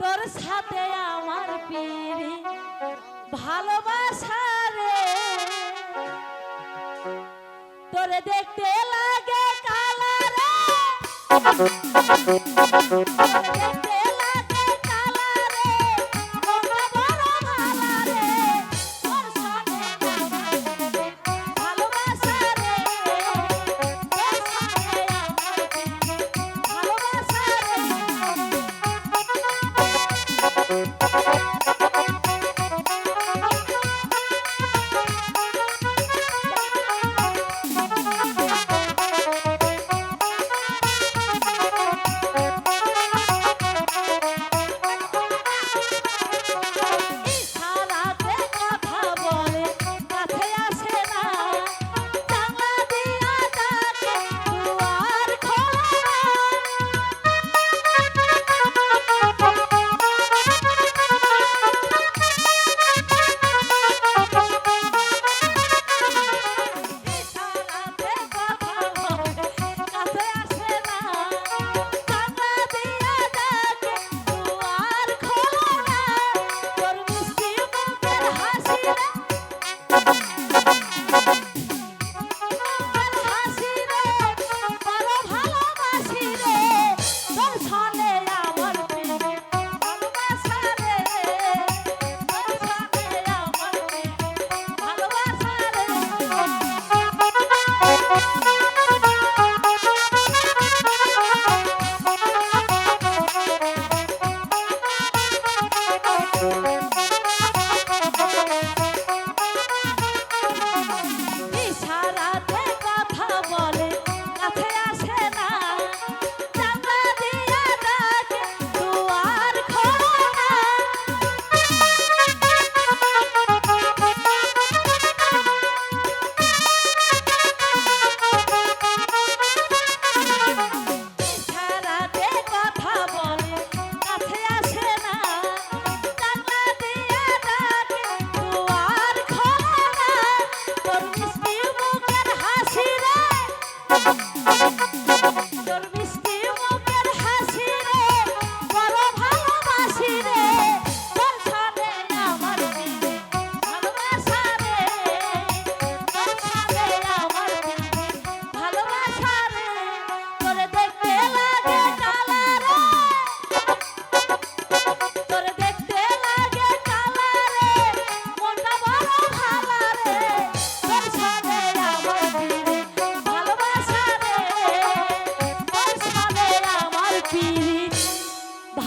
তোর সাথে আমার পিড়ি ভালোবাসা রে। তোরে দেখতে লাগে কালা দেখতে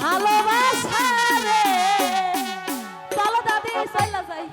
ভালোবাসা রে। চলো দাদি চলা যাই।